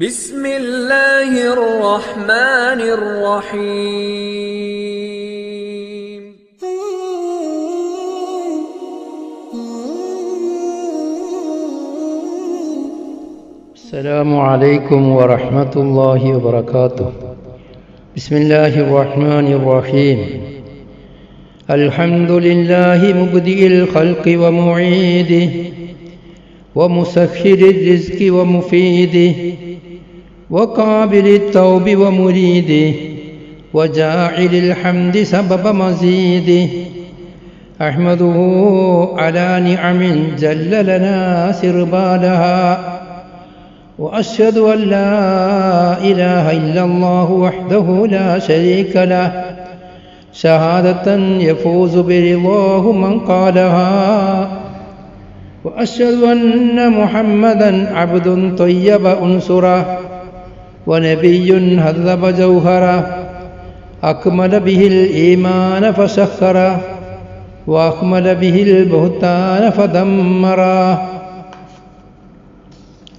بسم الله الرحمن الرحيم السلام عليكم ورحمة الله وبركاته بسم الله الرحمن الرحيم الحمد لله مبدئ الخلق ومعيده ومسخر الرزق ومفيده وقابل التوب ومريده وجاعل الحمد سبب مزيده أحمده على نعم جل لنا سربالها وأشهد أن لا إله إلا الله وحده لا شريك له. شهادة يفوز برضاه من قالها. وأشهد أن محمدا عبد طيب أنصره. ونبي هذب جوهره أكمل به الإيمان فسخره وأكمل به البهتان فدمره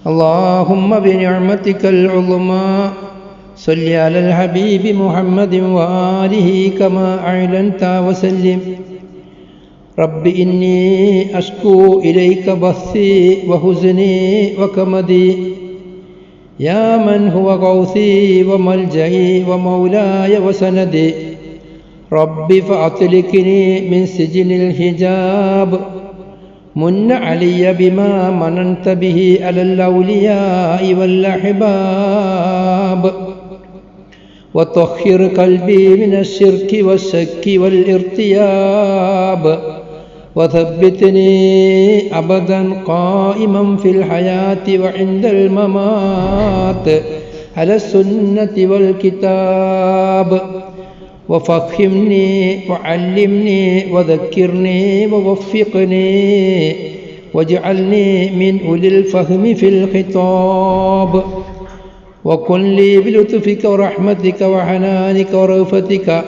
اللهم بنعمتك العظمى صل على الحبيب محمد وآله كما أعلنت وسلم. رب إني أشكو إليك بثي وحزني وكمدي. يا من هو غوثي وملجئي ومولاي وسندي. رب فأطلقني من سجن الحجاب. من علي بما مننت به على الأولياء والأحباب. وطهر قلبي من الشرك والشك والارتياب. وثبتني أبدا قائما في الحياة وعند الممات على السنة والكتاب. وفهمني وعلمني وذكرني ووفقني واجعلني من أولي الفهم في الخطاب. وكن لي بلطفك ورحمتك وحنانك ورأفتك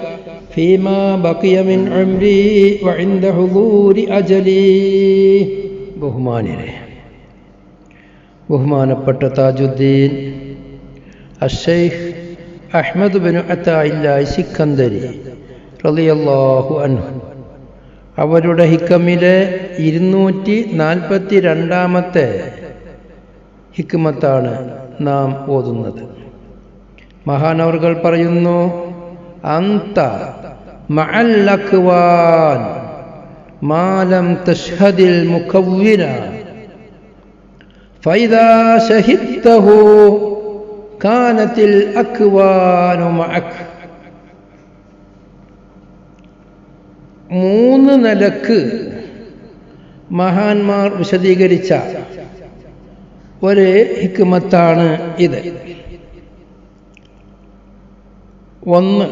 فيما بقي من عمري وعند حضور أجلي ബഹുമാനിരെ ബഹുമാനപ്പെട്ട താജുദ്ദീൻ അഷൈഖ് അഹ്മദ് ബിൻ അത്തായില്ലായ് സിക്കന്ദരി റളിയല്ലാഹു അൻഹു അവരുടെ ഹിക്കമിലെ ഇരുന്നൂറ്റി നാൽപ്പത്തി രണ്ടാമത്തെ ഹിക്മത്താണ് നാം ഓതുന്നത് മഹാനവർകൾ പറയുന്നു അന്ത മഅല്ലഖ്വാൻ. മാലം തഷ്ഹദിൽ മുഖവ്വിന. ഫൈദാ ശഹിദ്തഹു കാനത്തിൽ അക്വാനു മഅക്. മൂന്ന് നിലയ്ക്ക് മഹാന്മാർ വിശദീകരിച്ച ഒരു ഹിക്മത്താണ് ഇത്. ഒന്ന്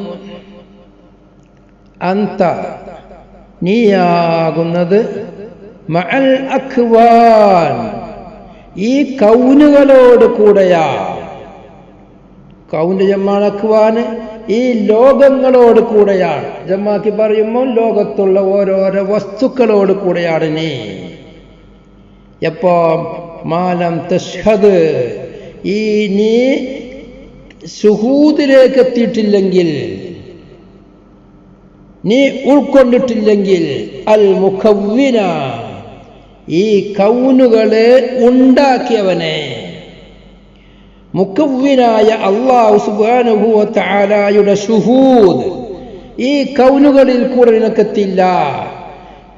അന്ത നീയാകുന്നത് മഅൽ അഖ്വാൻ. ഈ കൗനുകളോട് കൂടെയാ. കൗണ്ട് ജമ്മാണക്കുവാന് ഈ ലോകങ്ങളോട് കൂടെയാണ്. ജമ്മാക്കി പറയുമ്പോൾ ലോകത്തുള്ള ഓരോരോ വസ്തുക്കളോട് കൂടെയാണ് നീ. എപ്പോ? മാലം തഷ്ഹദ്. ഈ നീ സുഹൂദിലേക്ക് എത്തിയിട്ടില്ലെങ്കിൽ നീ ഉൾക്കൊണ്ടിട്ടില്ലെങ്കിൽ അൽ മുഖവ്വിന ഈ കൗനുകളെ ഉണ്ടാക്കിയവനെ. മുഖവിനായ അള്ളാഹു സുബാനുഭൂത്താലായുടെ ഷുഹൂദ് ഈ കൗനുകളിൽ കൂടെ നിനക്കെത്തില്ല.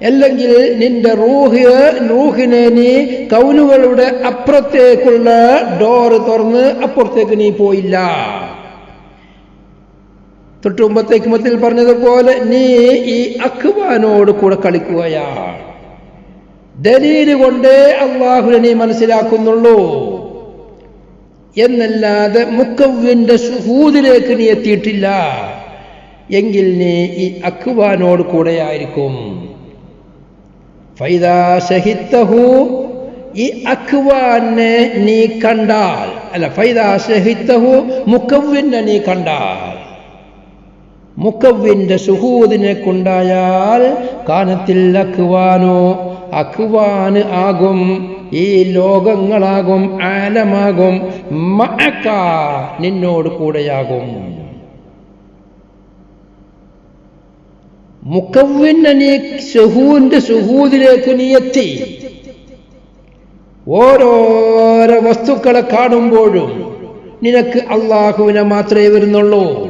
അല്ലെങ്കിൽ നിന്റെ റൂഹ് റൂഹിനെ നീ കൗനുകളുടെ അപ്പുറത്തേക്കുള്ള ഡോറ് തുറന്ന് അപ്പുറത്തേക്ക് നീ പോയില്ല. തൊട്ടു മത്തിൽ പറഞ്ഞതുപോലെ നീ ഈ അഖ്വാനോട് കൂടെ കളിക്കുകയാ ദലീൽ കൊണ്ടേ അള്ളാഹുനെ നീ മനസ്സിലാക്കുന്നുള്ളൂ. എന്നല്ലാതെ മുക്കവിന്റെ സുഹൂദിലേക്ക് നീ എത്തിയിട്ടില്ല. എങ്കിൽ നീ ഈ അഖ്വാനോട് കൂടെയായിരിക്കും. ഫൈദാസഹിത്തഹു ഈ അഖ്വാനെ നീ കണ്ടാൽ അല്ല ഫൈദാസഹിത്തഹു മുക്കവ്വിനെ നീ കണ്ടാൽ. മുക്കവിന്റെ സുഹൂദിനെ കൊണ്ടായാൽ കാനത്തിൽ അക്വാനോ അക്വാന് ആകും ഈ ലോകങ്ങളാകും ആലമാകും നിന്നോട് കൂടെയാകും. മുക്കവ്വിനെ നീ സുഹൂന്റെ സുഹൂദിലേക്ക് നീ എത്തി. ഓരോരോ വസ്തുക്കളെ കാണുമ്പോഴും നിനക്ക് അള്ളാഹുവിനെ മാത്രമേ വരുന്നുള്ളൂ.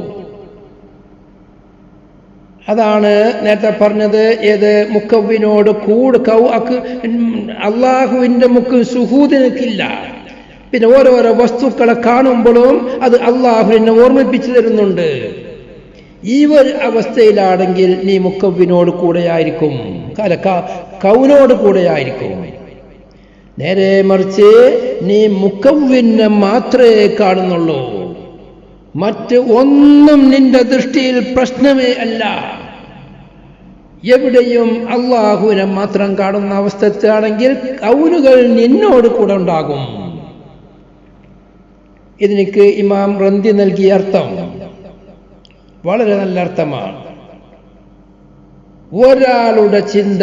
അതാണ് നേരത്തെ പറഞ്ഞത് ഏത് മുക്കവിനോട് കൂട് കൗ അക്ക് അള്ളാഹുവിന്റെ മുക്ക് സുഹൂദിനക്കില്ല പിന്നെ ഓരോരോ വസ്തുക്കളെ കാണുമ്പോഴും അത് അള്ളാഹുവിനെ ഓർമ്മിപ്പിച്ചു തരുന്നുണ്ട്. ഈ ഒരു അവസ്ഥയിലാണെങ്കിൽ നീ മുക്കവിനോട് കൂടെയായിരിക്കും. അല്ല കൗനോട് കൂടെയായിരിക്കും. നേരെ മറിച്ച് നീ മുക്കവിനെ മാത്രമേ കാണുന്നുള്ളൂ. മറ്റ് ഒന്നും നിന്റെ ദൃഷ്ടിയിൽ പ്രശ്നമേ അല്ല. എവിടെയും അള്ളാഹുവിനെ മാത്രം കാണുന്ന അവസ്ഥയാണെങ്കിൽ കൗലുകൾ നിന്നോട് കൂടെ ഉണ്ടാകും. ഇതിനിക്ക് ഇമാം റന്തി നൽകിയ അർത്ഥം വളരെ നല്ല അർത്ഥമാണ്. ഒരാളുടെ ചിന്ത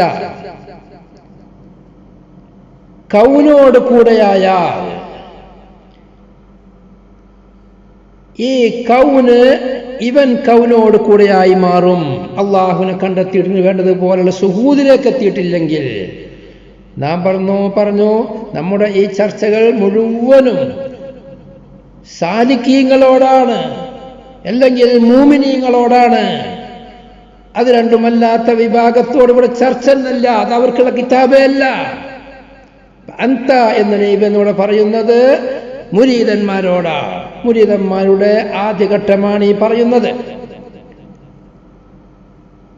കൗനോട് കൂടെയായാൽ ഈ കൗന് ഇവൻ കൗനോട് കൂടെയായി മാറും. അള്ളാഹുവിനെ കണ്ടെത്തിയിട്ടിന് വേണ്ടതുപോലുള്ള സുഹൂദിലേക്ക് എത്തിയിട്ടില്ലെങ്കിൽ. നാം പറഞ്ഞു പറഞ്ഞു നമ്മുടെ ഈ ചർച്ചകൾ മുഴുവനും സാലിക്കീങ്ങളോടാണ് അല്ലെങ്കിൽ മൂമിനീങ്ങളോടാണ്. അത് രണ്ടുമല്ലാത്ത വിഭാഗത്തോട് ഇവിടെ ചർച്ച എന്നല്ല അത് അവർക്കുള്ള കിതാബേ അല്ല. അന്ത എന്ന് നൈബെന്നൂടെ പറയുന്നത് മുരീതന്മാരോടാ മുരീതന്മാരുടെ ആദ്യഘട്ടമാണ് ഈ പറയുന്നത്.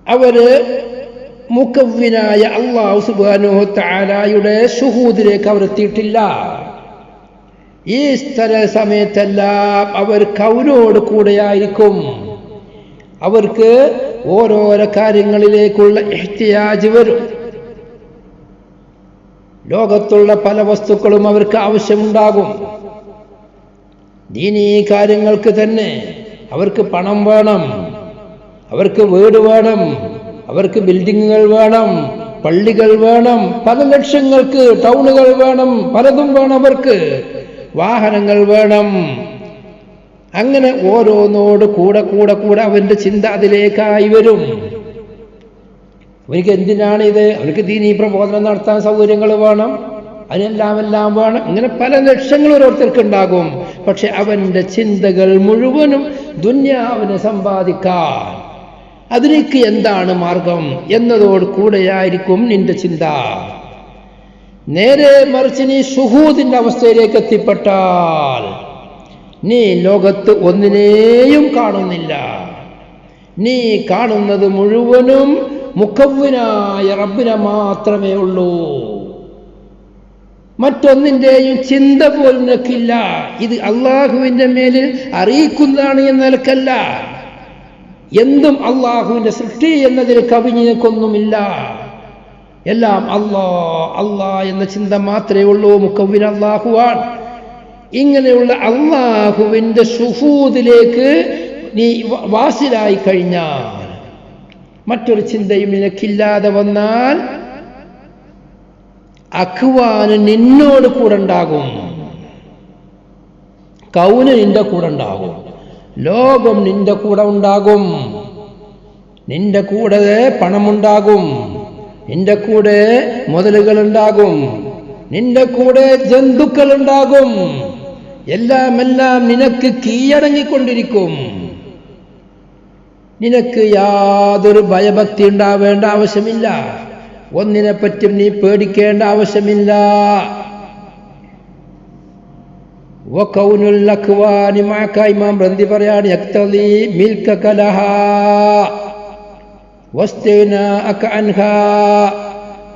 അവർ മുക്കവ്വിനായ അള്ളാഹു സുബാനോ താലായുടെ സുഹൂദിലേക്ക് അവർ എത്തിയിട്ടില്ല. ഈ സ്ഥല സമയത്തെല്ലാം അവർ കൗനോട് കൂടെയായിരിക്കും. അവർക്ക് ഓരോരോ കാര്യങ്ങളിലേക്കുള്ള എഹ്തിയാജ് വരും. ലോകത്തുള്ള പല വസ്തുക്കളും അവർക്ക് ആവശ്യമുണ്ടാകും. ദീനീ കാര്യങ്ങൾക്ക് തന്നെ അവർക്ക് പണം വേണം അവർക്ക് വീട് വേണം അവർക്ക് ബിൽഡിങ്ങുകൾ വേണം പള്ളികൾ വേണം പല ലക്ഷ്യങ്ങൾക്ക് ടൗണുകൾ വേണം പലതും വേണം അവർക്ക്. വാഹനങ്ങൾ വേണം. അങ്ങനെ ഓരോന്നോട് കൂടെ കൂടെ കൂടെ അവന്റെ ചിന്ത അതിലേക്കായി വരും. അവനിക്ക് എന്തിനാണ് ഇത് അവനക്ക് ദീനീ പ്രബോധനം നടത്താൻ സൗകര്യങ്ങൾ വേണം. അതിനെല്ലാം എല്ലാം വേണം. ഇങ്ങനെ പല ലക്ഷ്യങ്ങൾ ഓരോരുത്തർക്ക് ഉണ്ടാകും പക്ഷെ അവന്റെ ചിന്തകൾ മുഴുവനും ദുന്യാവിനെ സമ്പാദിക്കാൻ. അതിലേക്ക് എന്താണ് മാർഗം എന്നതോട് കൂടെയായിരിക്കും നിന്റെ ചിന്ത. നേരെ മറിച്ച് നീ സുഹൂദിന്റെ അവസ്ഥയിലേക്ക് എത്തിപ്പെട്ടാൽ നീ ലോകത്ത് ഒന്നിനെയും കാണുന്നില്ല. നീ കാണുന്നത് മുഴുവനും മുഖവിനായ റബ്ബിനെ മാത്രമേ ഉള്ളൂ. മറ്റൊന്നിന്റെയും ചിന്ത പോലും നിനക്കില്ല. ഇത് അള്ളാഹുവിന്റെ മേലിൽ അറിയിക്കുന്നതാണ് എന്ന നിലക്കല്ല. എന്തും അള്ളാഹുവിന്റെ സൃഷ്ടി എന്നതിൽ കവിഞ്ഞ് നിനക്കൊന്നുമില്ല എല്ലാം അള്ളാ അള്ളാ എന്ന ചിന്ത മാത്രമേ ഉള്ളൂ. മുക്കവിൻ അള്ളാഹുവാൻ ഇങ്ങനെയുള്ള അള്ളാഹുവിന്റെ സുഹൂദിലേക്ക് നീ വാസിലായി കഴിഞ്ഞാൽ മറ്റൊരു ചിന്തയും നിനക്കില്ലാതെ വന്നാൽ അഖ്വാന് നിന്നോട് കൂടെ ഉണ്ടാകും കൗന് നിന്റെ കൂടെ ഉണ്ടാകും ലോകം നിന്റെ കൂടെ ഉണ്ടാകും. നിന്റെ കൂടെ പണമുണ്ടാകും. നിന്റെ കൂടെ മുതലുകൾ ഉണ്ടാകും നിന്റെ കൂടെ ജന്തുക്കൾ ഉണ്ടാകും എല്ലാം എല്ലാം നിനക്ക് കീഴടങ്ങിക്കൊണ്ടിരിക്കും. നിനക്ക് യാതൊരു ഭയഭക്തി ഉണ്ടാവേണ്ട ആവശ്യമില്ല. ഒന്നിനെ പറ്റും നീ പേടിക്കേണ്ട ആവശ്യമില്ല وكون الأكوان معك إمام رندي بريان يقتضي ملكك لها واستغناءك عنها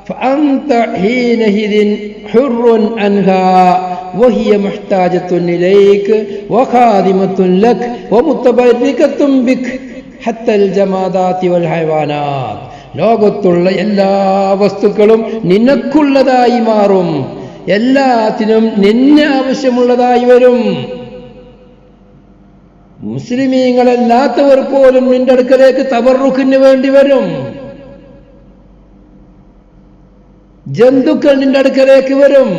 فأنت حينئذ حر عنها وهي محتاجة إليك وخادمة لك ومتبركة بك حتى الجمادات والحيوانات ലോകത്തുള്ള എല്ലാ വസ്തുക്കളും നിനക്കുള്ളതായി മാറും. എല്ലാത്തിനും നിന്നെ ആവശ്യമുള്ളതായി വരും. മുസ്ലിമീങ്ങളല്ലാത്തവർ പോലും നിന്റെ അടുക്കലേക്ക് തവറുക്കിന് വേണ്ടി വരും. ജന്തുക്കൾ നിന്റെ അടുക്കലേക്ക് വരും.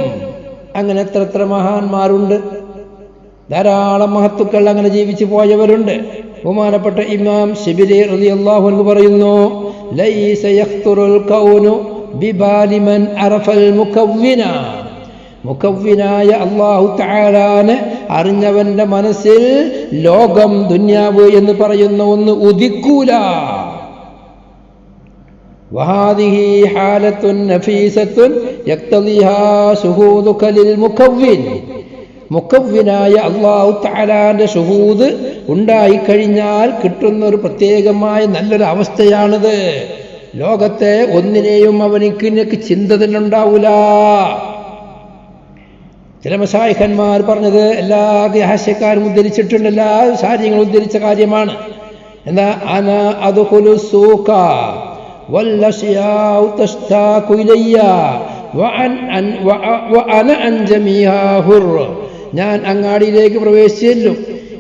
അങ്ങനെ എത്ര എത്ര മഹാന്മാരുണ്ട്. ധാരാളം മഹത്തുക്കൾ അങ്ങനെ ജീവിച്ചു പോയവരുണ്ട് ബഹുമാനപ്പെട്ട ഇമാം ഷിബിരി റളിയല്ലാഹു അൻഹു പറയുന്നു ലൈസ യഖ്തുറുൽ കൗനു ബിബാലിമൻ അറഫൽ മുകവ്വിന മുക്കവ്വിനായ അള്ളാഹു താഴാന് അറിഞ്ഞവന്റെ മനസ്സിൽ ലോകം ദുന്യാവ് എന്ന് പറയുന്ന ഒന്ന് ഉദിക്കൂല وهذه حالة نفيسة يقتضيها شهودك للمكون മുക്കവ്വിനായ അള്ളാഹു താലാന്റെ ഷുഹൂദ് ഉണ്ടായിക്കഴിഞ്ഞാൽ കിട്ടുന്ന ഒരു പ്രത്യേകമായ നല്ലൊരു അവസ്ഥയാണിത് ലോകത്തെ ഒന്നിനെയും അവനിക്ക് നിനക്ക് ചിന്ത തന്നെ ഉണ്ടാവൂല ചില മസായിഖന്മാർ പറഞ്ഞത് എല്ലാ ഹാസ്യക്കാരും ഉദ്ധരിച്ചിട്ടുണ്ട് എല്ലാ കാര്യങ്ങളും ഉദ്ധരിച്ച കാര്യമാണ് എന്താ അന അദ്ഖുലു സൂഖ والأشياء تشتاق إلي وأن أن وأنا عن جميعها حر ഞാൻ അങ്ങാടിയിലേക്ക് പ്രവേശിച്ചല്ലോ.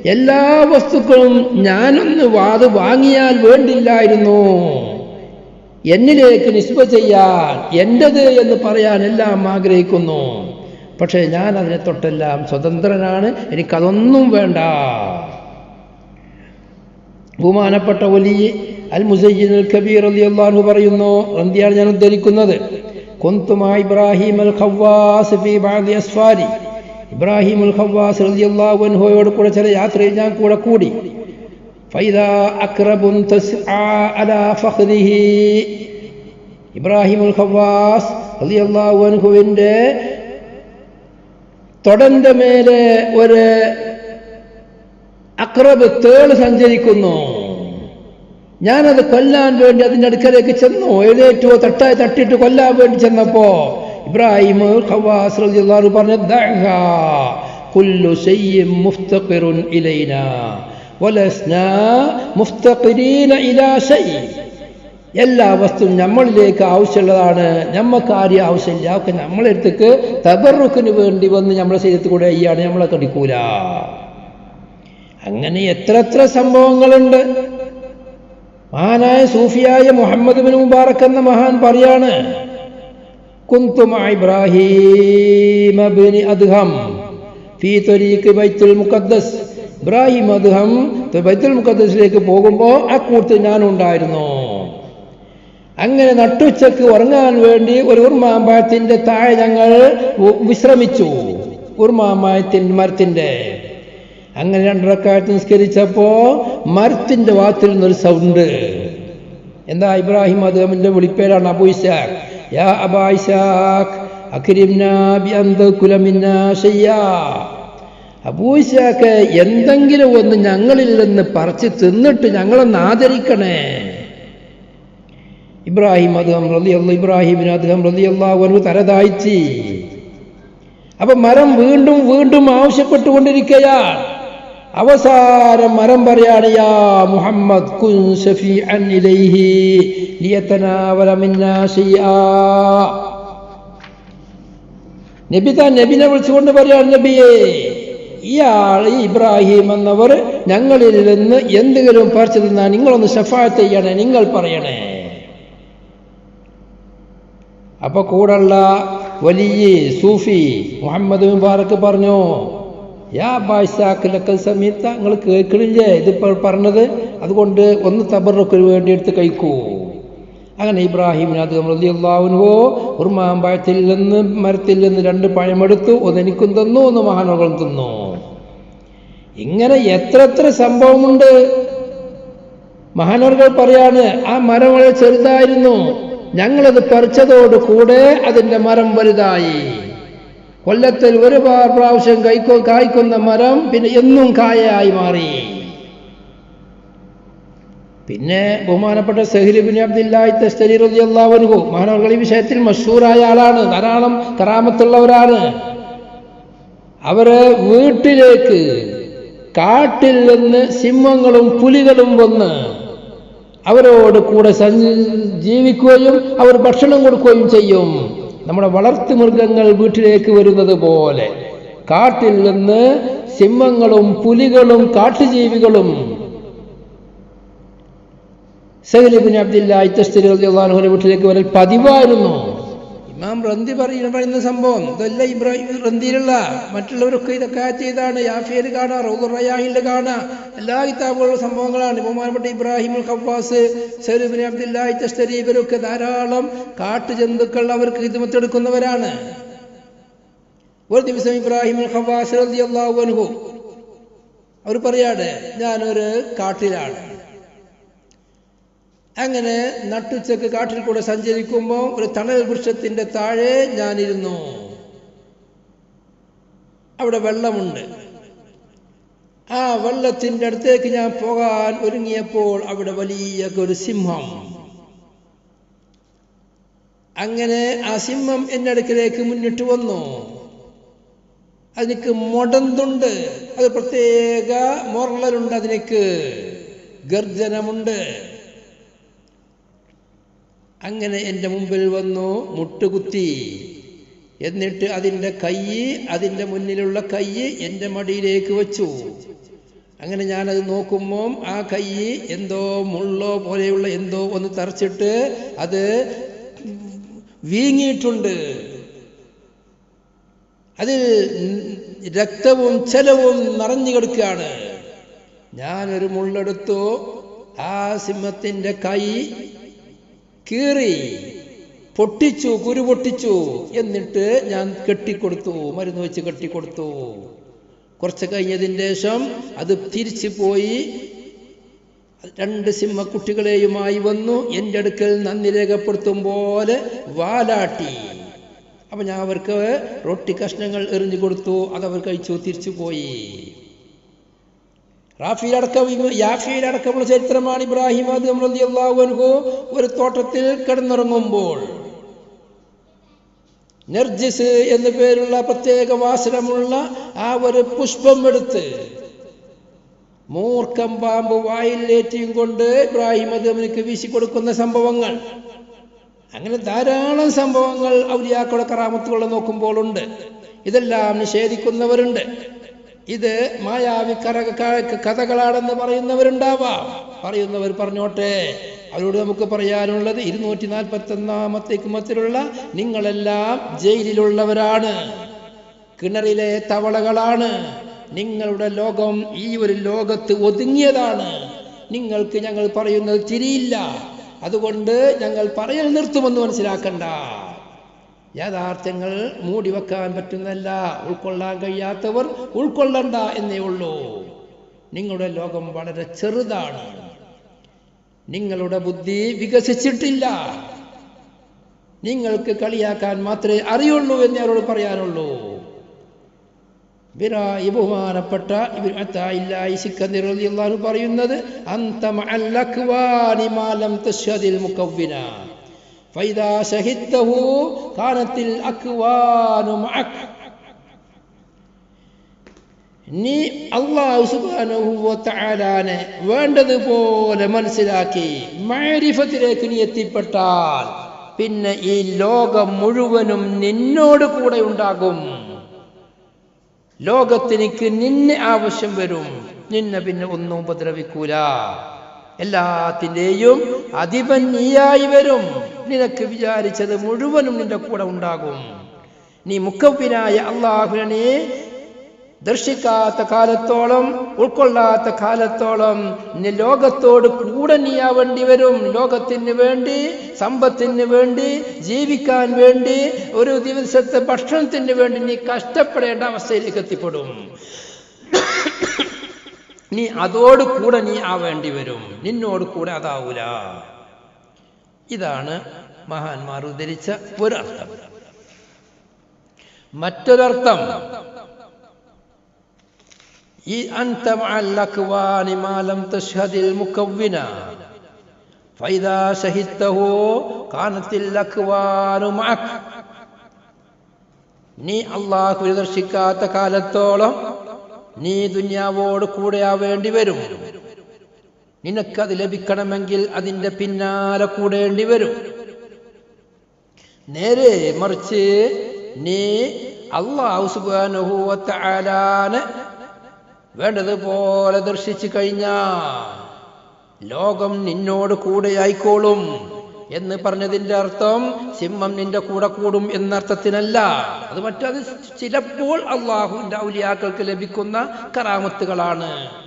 എല്ലാ വസ്തുക്കളും ഞാനൊന്ന് വാത് വാങ്ങിയാൽ വേണ്ടില്ലായിരുന്നു. എന്നിലേക്ക് നിസ്ബ ചെയ്യാൻ എന്റെത് എന്ന് പറയാൻ എല്ലാം ആഗ്രഹിക്കുന്നു. പക്ഷേ ഞാൻ അതിനെ തൊട്ടെല്ലാം സ്വതന്ത്രനാണ്. എനിക്കതൊന്നും വേണ്ട. ബഹുമാനപ്പെട്ട ഒലി അൽ മുസൈൻ അൽ കബീർ അള്ളാഹു പറയുന്നു റന്തിയാണ് ഞാൻ ഉദ്ധരിക്കുന്നത്. കൊന്തുമാ ഇബ്രാഹിം അൽ ഖവാസ് ഫി ബാദി അസ്ഫാരി ഇബ്രാഹിം റളിയല്ലാഹു അൻഹുയോട് കൂടെ ചില യാത്രയിൽ ഞാൻ കൂടെ കൂടി. ഇബ്രാഹിം റളിയല്ലാഹു അൻഹുവിന്റെ തൊടന്റെ മേലെ ഒരു അക്രബ് തേൾ സഞ്ചരിക്കുന്നു. ഞാനത് കൊല്ലാൻ വേണ്ടി അതിന്റെ അടുക്കലേക്ക് ചെന്നു. എഴുന്നേറ്റോ തട്ടായി തട്ടിട്ട് കൊല്ലാൻ വേണ്ടി ചെന്നപ്പോ ഇബ്രാഹിം പറഞ്ഞു മുഫ്തഖിറുൻ മുഫ്തഖിരീന ഇലാ എല്ലാ വസ്തുവും നമ്മളിലേക്ക് ആവശ്യമുള്ളതാണ്. നമ്മൾക്ക് ആരും ആവശ്യമില്ല. ഒക്കെ നമ്മളെ അടുത്തേക്ക് തബറുക്കിന് വേണ്ടി വന്ന് നമ്മളെ ശരീരത്തിൽ കൂടെ അയ്യാണ് നമ്മളെ കടിക്കൂല അങ്ങനെ എത്ര എത്ര സംഭവങ്ങളുണ്ട്. മഹാനായ സൂഫിയായ മുഹമ്മദ് ബിൻ മുബാറക് എന്ന മഹാൻ പറയാണ് കുന്തുമ ഇബ്രാഹിം അദ്ഹം ഫീ ത്വരീഖ് ബൈത്തുൽ മുഖദ്ദസ്. ഇബ്രാഹിം ബൈത്തുൽ പോകുമ്പോൾ ആ കൂട്ടത്തിൽ ഞാനുണ്ടായിരുന്നു. അങ്ങനെ നട്ടുച്ചക്ക് ഉറങ്ങാൻ വേണ്ടി ഒരു ഉർമാമ്പഴത്തിന്റെ താഴെ ഞങ്ങൾ വിശ്രമിച്ചു. ഉർമാമ്പഴത്തിന്റെ മരത്തിന്റെ. അങ്ങനെ രണ്ടരക്കാലത്ത് നിസ്കരിച്ചപ്പോ മരത്തിന്റെ വാത്തിൽ നിന്നൊരു സൗണ്ട്. എന്താ ഇബ്രാഹിം അദ്ദേഹത്തിന്റെ വിളിപ്പേരാണ് അബു ഇസാഖ് أبا ഇസാഖ് അക്രിംനാ ബി അന്ത കുലമിന്നാ ശയ്യാ അബൂ ഇസാഖ് എന്തെങ്കിലും ഒന്ന് ഞങ്ങളിൽ നിന്ന് പറിച്ച് തിന്നിട്ട് ഞങ്ങളൊന്ന് ആദരിക്കണേ ഇബ്രാഹിം അദ്ദേഹം റതിയുള്ള ഇബ്രാഹിമിന് അദ്ദേഹം ഒരു തരതായിച്ചി അപ്പൊ മരം വീണ്ടും വീണ്ടും ആവശ്യപ്പെട്ടുകൊണ്ടിരിക്കുകയാണ്. അവസാനം മരം പറയാണ് മുഹമ്മദ് കുൻ ഇലൈഹി മിന്നാ നബി താൻ നബിനെ വിളിച്ചുകൊണ്ട് പറയാണ് നബിയെ ഇയാൾ ഈ ഇബ്രാഹിം എന്നവർ ഞങ്ങളിൽ നിന്ന് എന്തെങ്കിലും പറിച്ചു തന്നാൽ നിങ്ങളൊന്ന് ഷഫാത്ത് ചെയ്യണേ നിങ്ങൾ പറയണേ. അപ്പൊ കൂടുള്ള വലിയ സൂഫി മുഹമ്മദ് മുബാറക്ക് പറഞ്ഞു യാ ബാഴ്സാക്കിലൊക്കെ സമയത്ത് നിങ്ങൾ കേൾക്കണില്ലേ? ഇതിപ്പോൾ പറഞ്ഞത്. അതുകൊണ്ട് ഒന്ന് തബറക്കിന് വേണ്ടി എടുത്ത് കഴിക്കൂ. അങ്ങനെ ഇബ്രാഹിം അത് ഉർമാൻ പഴത്തിൽ നിന്ന് മരത്തിൽ നിന്ന് രണ്ട് പഴമെടുത്തു. ഒന്ന് എനിക്കും തന്നു ഒന്ന് മഹാനകളും തന്നു. ഇങ്ങനെ എത്ര എത്ര സംഭവമുണ്ട്. മഹാനവർകൾ പറയാണ് ആ മരം വളരെ ചെറുതായിരുന്നു. ഞങ്ങളത് പറിച്ചതോടുകൂടെ അതിന്റെ മരം വലുതായി. കൊല്ലത്തിൽ ഒരു പ്രാവശ്യം കൈക്കോ കായ്ക്കുന്ന മരം പിന്നെ എന്നും കായയായി മാറി. പിന്നെ ബഹുമാനപ്പെട്ട സഹിലിബിൻ അബ്ദുല്ലാഹി തസ്തരി റളിയല്ലാഹു അൻഹു മഹാനവർകൾ ഈ വിഷയത്തിൽ മഷൂറായ ആളാണ് ധാരാളം കറാമത്തുള്ളവരാണ്. അവർ വീട്ടിലേക്ക് കാട്ടിൽ നിന്ന് സിംഹങ്ങളും പുലികളും വന്ന് അവരോട് കൂടെ ജീവിക്കുകയും അവർ ഭക്ഷണം കൊടുക്കുകയും ചെയ്യും. നമ്മുടെ വളർത്തു മൃഗങ്ങൾ വീട്ടിലേക്ക് വരുന്നത് പോലെ. കാട്ടിൽ നിന്ന് സിംഹങ്ങളും പുലികളും കാട്ടുജീവികളും. സഹലിബിൻ അബ്ദുല്ല ഇത്തസ്തിരി വീട്ടിലേക്ക് വരൽ പതിവായിരുന്നു. ഇമാം റന്തി പറയുന്ന പറയുന്ന സംഭവം. ഇതല്ല ഇബ്രാഹിം റന്തിയിലുള്ള മറ്റുള്ളവരൊക്കെ ഇതൊക്കെ ചെയ്താണ് യാഫിയൽ കാണാം റൗദുറയാഹിൽ കാണാം. എല്ലാ കിതാബുകളുള്ള സംഭവങ്ങളാണ്. ബഹുമാനപ്പെട്ട ഇബ്രാഹിം ഖവാസ് സൈലുബിൻ അബ്ദുല്ലാഹി തസ്തരി ഇവരൊക്കെ ധാരാളം കാട്ടുജന്തുക്കൾ അവർക്ക് ഹിദ്മത്തെടുക്കുന്നവരാണ് ഒരു ദിവസം ഇബ്രാഹിം ഖവാസ് അവർ പറയാണ് ഞാനൊരു കാട്ടിലാണ്. അങ്ങനെ നട്ടുച്ചക്ക് കാട്ടിൽ കൂടെ സഞ്ചരിക്കുമ്പോൾ ഒരു തണൽ വൃക്ഷത്തിന്റെ താഴെ ഞാനിരുന്നു. അവിടെ വെള്ളമുണ്ട്. ആ വെള്ളത്തിന്റെ അടുത്തേക്ക് ഞാൻ പോകാൻ ഒരുങ്ങിയപ്പോൾ അവിടെ വലിയ ഒരു സിംഹം. അങ്ങനെ ആ സിംഹം എന്റെ അടുക്കിലേക്ക് മുന്നിട്ട് വന്നു. അതിനക്ക് മുടന്തുണ്ട്. അത് പ്രത്യേക മോറലുണ്ട് അതിനക്ക്. ഗർജനമുണ്ട്. അങ്ങനെ എന്റെ മുമ്പിൽ വന്നു മുട്ടുകുത്തി. എന്നിട്ട് അതിന്റെ കൈ അതിന്റെ മുന്നിലുള്ള കൈ എന്റെ മടിയിലേക്ക് വെച്ചു. അങ്ങനെ ഞാനത് നോക്കുമ്പോൾ ആ കൈ എന്തോ മുള്ളോ പോലെയുള്ള എന്തോ ഒന്ന് തറച്ചിട്ട് അത് വീങ്ങിയിട്ടുണ്ട്. അതിൽ രക്തവും ചെലവും നിറഞ്ഞു കിടക്കുകയാണ്. ഞാനൊരു മുള്ളെടുത്തു. ആ സിംഹത്തിന്റെ കൈ കീറി. പൊട്ടിച്ചു കുരു പൊട്ടിച്ചു എന്നിട്ട് ഞാൻ കെട്ടിക്കൊടുത്തു. മരുന്ന് വെച്ച് കെട്ടിക്കൊടുത്തു. കുറച്ച് കഴിഞ്ഞതിന് ശേഷം അത് തിരിച്ചു പോയി. രണ്ട് സിംഹക്കുട്ടികളെയുമായി വന്നു. എന്റെ അടുക്കൽ നന്ദി രേഖപ്പെടുത്തും പോലെ വാലാട്ടി. അപ്പൊ ഞാൻ അവർക്ക് റൊട്ടി കഷ്ണങ്ങൾ എറിഞ്ഞു കൊടുത്തു. അതവർ കഴിച്ചു തിരിച്ചു പോയി. റാഫിയിലടക്കം യാഫിയിലടക്കമുള്ള ചരിത്രമാണ് ഇബ്രാഹിം അത് റളിയല്ലാഹു അൻഹു ഒരു തോട്ടത്തിൽ കിടന്നുറങ്ങുമ്പോൾ. നെർജിസ് എന്ന പേരുള്ള പ്രത്യേക വാസനമുള്ള ആ ഒരു പുഷ്പം എടുത്ത് മൂർഖം പാമ്പ് വായിലേറ്റിയും കൊണ്ട് ഇബ്രാഹിം അദ്ദേഹം വീശിക്കൊടുക്കുന്ന സംഭവങ്ങൾ. അങ്ങനെ ധാരാളം സംഭവങ്ങൾ ഔലിയാക്കളുടെ കറാമത്തുകൾ നോക്കുമ്പോൾ ഉണ്ട് ഇതെല്ലാം നിഷേധിക്കുന്നവരുണ്ട്. ഇത് മായാവി കഥകളാണെന്ന് പറയുന്നവരുണ്ടാവാം. പറയുന്നവർ പറഞ്ഞോട്ടെ. അവരോട് നമുക്ക് പറയാനുള്ളത് ഇരുന്നൂറ്റി നാൽപ്പത്തി ഒന്നാമത്തെ കുമത്തിലുള്ള നിങ്ങളെല്ലാം ജയിലിലുള്ളവരാണ്. കിണറിലെ തവളകളാണ്. നിങ്ങളുടെ ലോകം ഈ ഒരു ലോകത്ത് ഒതുങ്ങിയതാണ്. നിങ്ങൾക്ക് ഞങ്ങൾ പറയുന്നത് തിരിയില്ല. അതുകൊണ്ട് ഞങ്ങൾ പറയൽ നിർത്തുമെന്ന് മനസ്സിലാക്കണ്ട. യാഥാർത്ഥ്യങ്ങൾ മൂടിവെക്കാൻ പറ്റുന്നല്ല ഉൾക്കൊള്ളാൻ കഴിയാത്തവർ ഉൾക്കൊള്ളണ്ട എന്നേ ഉള്ളൂ. നിങ്ങളുടെ ലോകം വളരെ ചെറുതാണ്. നിങ്ങളുടെ ബുദ്ധി വികസിച്ചിട്ടില്ല. നിങ്ങൾക്ക് കളിയാക്കാൻ മാത്രമേ അറിയുള്ളൂ എന്ന് അവരോട് പറയാനുള്ളൂ. ബിറായി ബഹുമാനപ്പെട്ട പറയുന്നത് അന്തം മഅൽ അക്വാനി മാലം തശ്ഹദിൽ മുകവ്വിന ഫൈദാ ശഹിദ്തഹു കാനത്തിൽ നീ അള്ളാഹു വേണ്ടതുപോലെ മനസ്സിലാക്കി മാരിഫത്തിലേക്ക് നീ എത്തിപ്പെട്ടാൽ പിന്നെ ഈ ലോകം മുഴുവനും നിന്നോട് കൂടെ ഉണ്ടാകും. ലോകത്തിനിക്ക് നിന്നെ ആവശ്യം വരും. നിന്നെ പിന്നെ ഒന്നും ഉപദ്രവിക്കൂല. എല്ലാത്തിന്റെയും അധിപൻ നീയായി വരും. നിനക്ക് വിചാരിച്ചത് മുഴുവനും നിന്റെ കൂടെ ഉണ്ടാകും. നീ മുക്കവിനായ അള്ളാഹുനെ ദർശിക്കാത്ത കാലത്തോളം ഉൾക്കൊള്ളാത്ത കാലത്തോളം നീ ലോകത്തോട് കൂടെ നീയാവേണ്ടി വരും. ലോകത്തിന് വേണ്ടി സമ്പത്തിന് വേണ്ടി ജീവിക്കാൻ വേണ്ടി ഒരു ദിവസത്തെ ഭക്ഷണത്തിന് വേണ്ടി നീ കഷ്ടപ്പെടേണ്ട അവസ്ഥയിലേക്ക് എത്തിപ്പെടും. നീ അതോട് കൂടെ നീ ആവേണ്ടി വരും. നിന്നോട് കൂടെ അതാവൂല. ഇതാണ് മഹാന്മാർ ഉദ്ധരിച്ച ഒരർത്ഥം. മറ്റൊരർത്ഥം ഈ അന്തം മഅല്ലക്വാനി മാലം തഷ്ഹദിൽ മുക്കവ്വിന ഫൈദാ ശഹിദ്തഹു കാനത്തിൽ അക്വാനു മഅക്. നീ അള്ളാഹു ദർശിക്കാത്ത കാലത്തോളം നീ ദുന്യാവോട് കൂടെ ആവേണ്ടി വരും. നിനക്കത് ലഭിക്കണമെങ്കിൽ അതിന്റെ പിന്നാലെ കൂടേണ്ടി വരും. നേരെ മറിച്ച് നീ അള്ളാഹു വേണ്ടതുപോലെ ദർശിച്ചു കഴിഞ്ഞാൽ ലോകം നിന്നോട് കൂടെ ആയിക്കോളും എന്ന് പറഞ്ഞതിന്റെ അർത്ഥം സിംഹം നിന്റെ കൂടെ കൂടും എന്നർത്ഥത്തിനല്ല. അത് മറ്റത് ചിലപ്പോൾ അള്ളാഹുവിന്റെ ഔലിയാക്കൾക്ക് ലഭിക്കുന്ന കറാമത്തുകളാണ്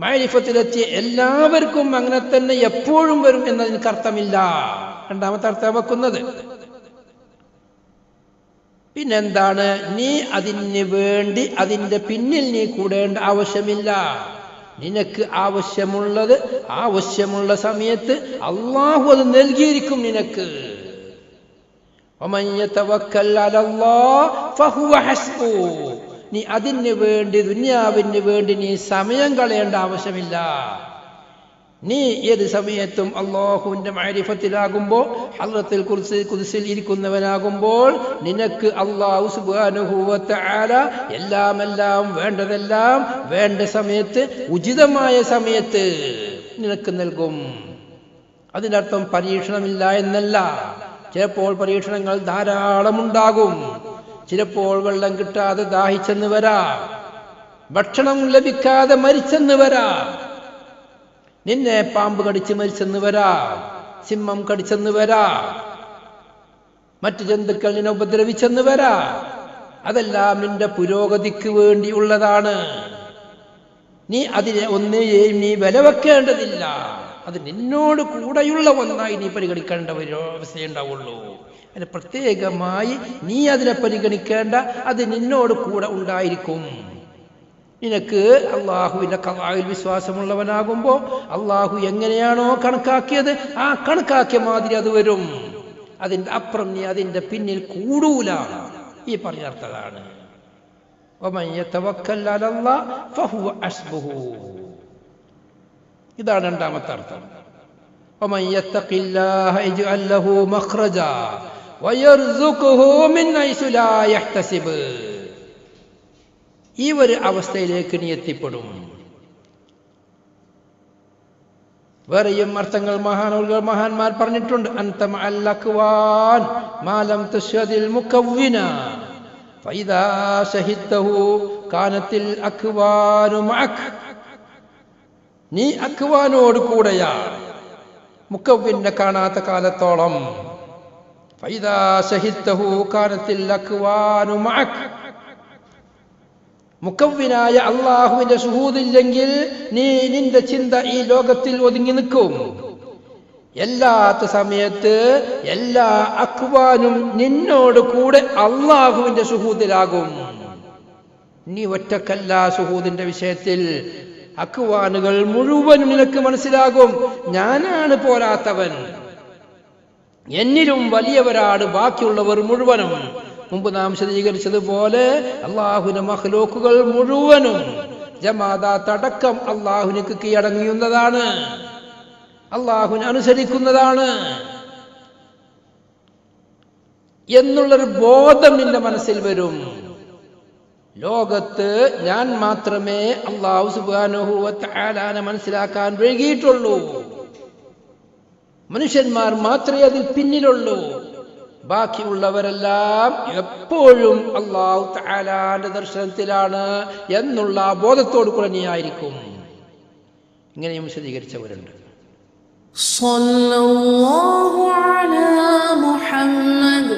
മാരിഫത്തിലെത്തിയ എല്ലാവർക്കും അങ്ങനെ തന്നെ എപ്പോഴും വരും എന്നതിന് അർത്ഥമില്ല രണ്ടാമത്തെ അർത്ഥം വെക്കുന്നത്. പിന്നെന്താണ്? നീ അതിന് വേണ്ടി അതിന്റെ പിന്നിൽ നീ കൂടേണ്ട ആവശ്യമില്ല. നിനക്ക് ആവശ്യമുള്ളത് ആവശ്യമുള്ള സമയത്ത് അള്ളാഹു അത് നൽകിയിരിക്കും നിനക്ക്. ഒമഞ്ഞ തവക്കല്ലാ നീ അതിന് വേണ്ടി ദുന്യാവിന് വേണ്ടി നീ സമയം കളയേണ്ട ആവശ്യമില്ല. നീ ഏത് സമയത്തും അള്ളാഹുവിന്റെ മാരിഫത്തിലാകുമ്പോൾ ഹലത്തിൽ കുറിച്ച് കുതിസിൽ ഇരിക്കുന്നവനാകുമ്പോൾ നിനക്ക് അള്ളാഹു സുബാനുഭൂവത്തെ ആല എല്ലാം എല്ലാം വേണ്ടതെല്ലാം വേണ്ട സമയത്ത് ഉചിതമായ സമയത്ത് നിനക്ക് നൽകും. അതിനർത്ഥം പരീക്ഷണമില്ല എന്നല്ല. ചിലപ്പോൾ പരീക്ഷണങ്ങൾ ധാരാളമുണ്ടാകും. ചിലപ്പോൾ വെള്ളം കിട്ടാതെ ദാഹിച്ചെന്ന് വരാം. ഭക്ഷണം ലഭിക്കാതെ മരിച്ചെന്ന് വരാം. നിന്നെ പാമ്പ് കടിച്ച് മരിച്ചെന്ന് വരാം. സിംഹം കടിച്ചെന്ന് വരാം. മറ്റു ജന്തുക്കൾ നിന്നെ ഉപദ്രവിച്ചെന്ന് വരാം. അതെല്ലാം നിന്റെ പുരോഗതിക്ക് വേണ്ടിയുള്ളതാണ് നീ അതിനെ ഒന്നേയും നീ വില വെക്കേണ്ടതില്ല അത് നിന്നോട് കൂടെയുള്ള ഒന്നായി നീ പരിഗണിക്കേണ്ട ഒരു അവസ്ഥയുണ്ടാവുള്ളൂ അതിന് പ്രത്യേകമായി നീ അതിനെ പരിഗണിക്കേണ്ട അത് നിന്നോട് കൂടെ ഉണ്ടായിരിക്കും. നിനക്ക് അള്ളാഹുവിന്റെ കലായിൽ വിശ്വാസമുള്ളവനാകുമ്പോൾ അള്ളാഹു എങ്ങനെയാണോ കണക്കാക്കിയത് ആ കണക്കാക്കിയ മാതിരി അത് വരും. അതിന്റെ അപ്പുറം നീ അതിന്റെ പിന്നിൽ കൂടൂല ഈ പറഞ്ഞർത്ഥതാണ് ഇതാണ് രണ്ടാമത്തെ അർത്ഥം. ഈ ഒരു അവസ്ഥയിലേക്ക് നീ എത്തിപ്പെടും. വേറെയും അർത്ഥങ്ങൾ മഹാനവകൾ മഹാന്മാർ പറഞ്ഞിട്ടുണ്ട്. അന്തം അല്ലക്കുവാൻ മാലം തുശ്വതിൽ മുക്കവ്വിന കാനത്തിൽ നീ അക്വാനോട് കൂടെയാണ് മുക്കവ്വിനെ കാണാത്ത കാലത്തോളം മുക്കവ്വിനായ അള്ളാഹുവിന്റെ സുഹൂദില്ലെങ്കിൽ നീ നിന്റെ ചിന്ത ഈ ലോകത്തിൽ ഒതുങ്ങി നിൽക്കും. എല്ലാത്ത സമയത്ത് എല്ലാ അക്വാനും നിന്നോട് കൂടെ അള്ളാഹുവിന്റെ സുഹൂദിലാകും നീ ഒറ്റക്കല്ല സുഹൂദിന്റെ വിഷയത്തിൽ. അക്വാനുകൾ മുഴുവനും നിനക്ക് മനസ്സിലാകും. ഞാനാണ് പോരാത്തവൻ. എന്നിലും വലിയവരാണ് ബാക്കിയുള്ളവർ മുഴുവനും. മുമ്പ് നാം വിശദീകരിച്ചതുപോലെ അള്ളാഹുവിന്റെ മഹ്ലോക്കുകൾ മുഴുവനും ജമാദാത്തടക്കം അള്ളാഹുവിനക്ക് കീഴടങ്ങിയുന്നതാണ്. അള്ളാഹുവിനെ അനുസരിക്കുന്നതാണ്. എന്നുള്ളൊരു ബോധം നിന്റെ മനസ്സിൽ വരും. ലോകത്ത് ഞാൻ മാത്രമേ അള്ളാഹു സുബാനുഹുവത്താലാനെ മനസ്സിലാക്കാൻ വൈകിയിട്ടുള്ളൂ. മനുഷ്യന്മാർ മാത്രമേ അതിൽ പിന്നിലുള്ളൂ. ബാക്കിയുള്ളവരെല്ലാം എപ്പോഴും അള്ളാഹു താലാന്റെ ദർശനത്തിലാണ് എന്നുള്ള ബോധത്തോട് കുളനിയായിരിക്കും ഇങ്ങനെയും വിശദീകരിച്ചവരുണ്ട്. മുഹമ്മദ്